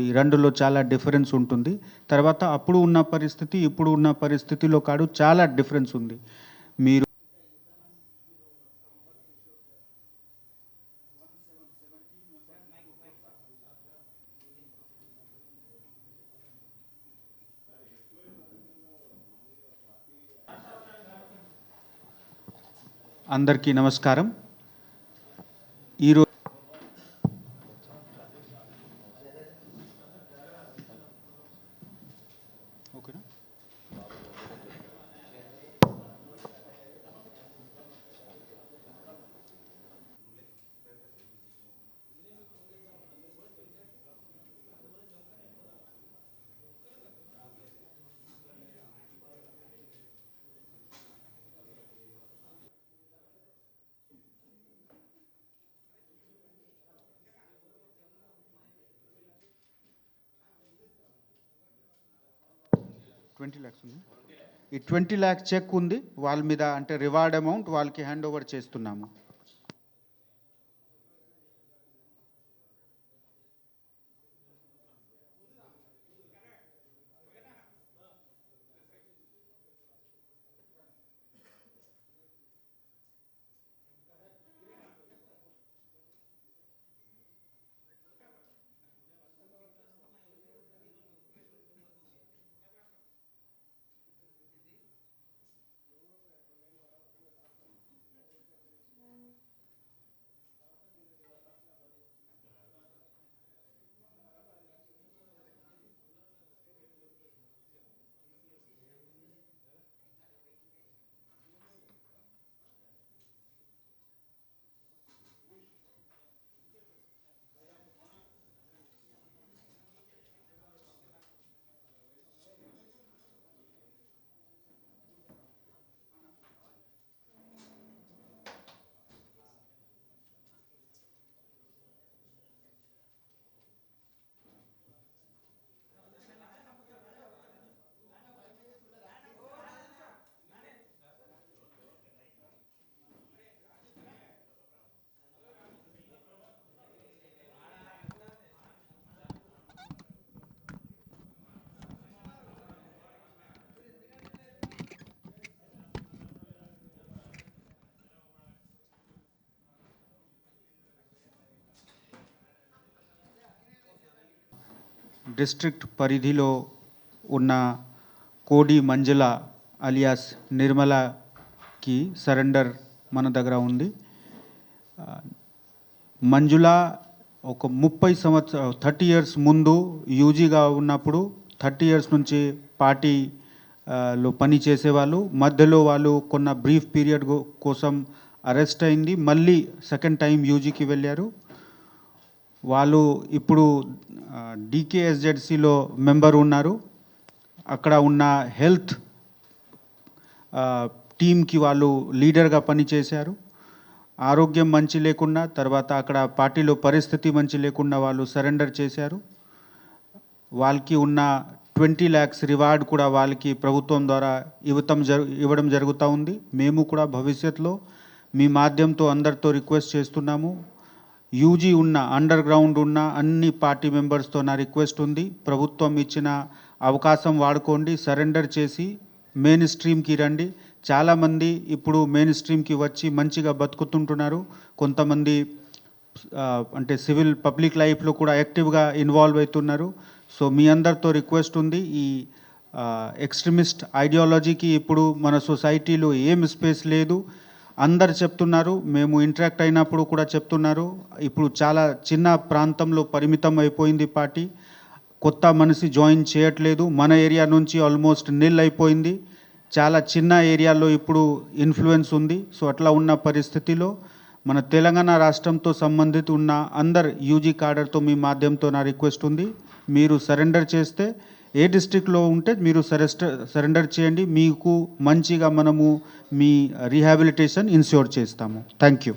ఉంటుంది. రెండులో చాలా డిఫరెన్స్ ఉంటుంది. తర్వాత అప్పుడు ఉన్న పరిస్థితి ఇప్పుడు ఉన్న పరిస్థితిలో కాడు చాలా డిఫరెన్స్ ఉంది. మీరు అందరికీ నమస్కారం. ఈరోజు creo. ట్వంటీ ల్యాక్స్ ఉంది. ఈ ట్వంటీ ల్యాక్ చెక్ ఉంది. వాళ్ళ మీద అంటే రివార్డ్ అమౌంట్ వాళ్ళకి హ్యాండ్ ఓవర్ చేస్తున్నాము. డిస్ట్రిక్ట్ పరిధిలో ఉన్న కోడి మంజుల అలియాస్ నిర్మలకి సరెండర్ మన దగ్గర ఉంది. మంజుల ఒక ముప్పై సంవత్సర థర్టీ ఇయర్స్ ముందు యూజీగా ఉన్నప్పుడు థర్టీ ఇయర్స్ నుంచి పార్టీ లో పని చేసేవాళ్ళు. మధ్యలో వాళ్ళు కొన్న బ్రీఫ్ పీరియడ్ కోసం అరెస్ట్ అయింది. మళ్ళీ సెకండ్ టైం యూజీకి వెళ్ళారు. వాళ్ళు ఇప్పుడు డికేఎస్జెడ్సిలో మెంబర్ ఉన్నారు. అక్కడ ఉన్న హెల్త్ టీమ్కి వాళ్ళు లీడర్గా పనిచేశారు. ఆరోగ్యం మంచి లేకుండా తర్వాత అక్కడ పార్టీలో పరిస్థితి మంచి లేకుండా వాళ్ళు సరెండర్ చేశారు. వాళ్ళకి ఉన్న ట్వంటీ ల్యాక్స్ రివార్డ్ కూడా వాళ్ళకి ప్రభుత్వం ద్వారా ఇవ్వటం జరు ఇవ్వడం జరుగుతూ ఉంది. మేము కూడా భవిష్యత్తులో మీ మాధ్యంతో అందరితో రిక్వెస్ట్ చేస్తున్నాము. యూజీ ఉన్న అండర్ గ్రౌండ్ ఉన్న అన్ని పార్టీ మెంబర్స్తో నా రిక్వెస్ట్ ఉంది. ప్రభుత్వం ఇచ్చిన అవకాశం వాడుకోండి సరెండర్ చేసి మెయిన్ స్ట్రీమ్కి రండి. చాలామంది ఇప్పుడు మెయిన్ స్ట్రీమ్కి వచ్చి మంచిగా బతుకుతుంటున్నారు. కొంతమంది అంటే సివిల్ పబ్లిక్ లైఫ్లో కూడా యాక్టివ్గా ఇన్వాల్వ్ అవుతున్నారు. సో మీ అందరితో రిక్వెస్ట్ ఉంది. ఈ ఎక్స్ట్రీమిస్ట్ ఐడియాలజీకి ఇప్పుడు మన సొసైటీలో ఏం స్పేస్ లేదు. అందరు చెప్తున్నారు మేము ఇంటరాక్ట్ అయినప్పుడు కూడా చెప్తున్నారు. ఇప్పుడు చాలా చిన్న ప్రాంతంలో పరిమితం అయిపోయింది పార్టీ. కొత్త మనిషి జాయిన్ చేయట్లేదు. మన ఏరియా నుంచి ఆల్మోస్ట్ నిల్ అయిపోయింది. చాలా చిన్న ఏరియాలో ఇప్పుడు ఇన్ఫ్లుయెన్స్ ఉంది. సో అట్లా ఉన్న పరిస్థితిలో మన తెలంగాణ రాష్ట్రంతో సంబంధిత ఉన్న అందరు యూజీ కార్డర్తో మీ మాధ్యంతో నా రిక్వెస్ట్ ఉంది. మీరు సరెండర్ చేస్తే ఏ డిస్ట్రిక్ట్లో ఉంటే మీరు సరెస్టర్ సరెండర్ చేయండి. మీకు మంచిగా మనము మీ రీహాబిలిటేషన్ ఇన్ష్యూర్ చేస్తాము. Thank you.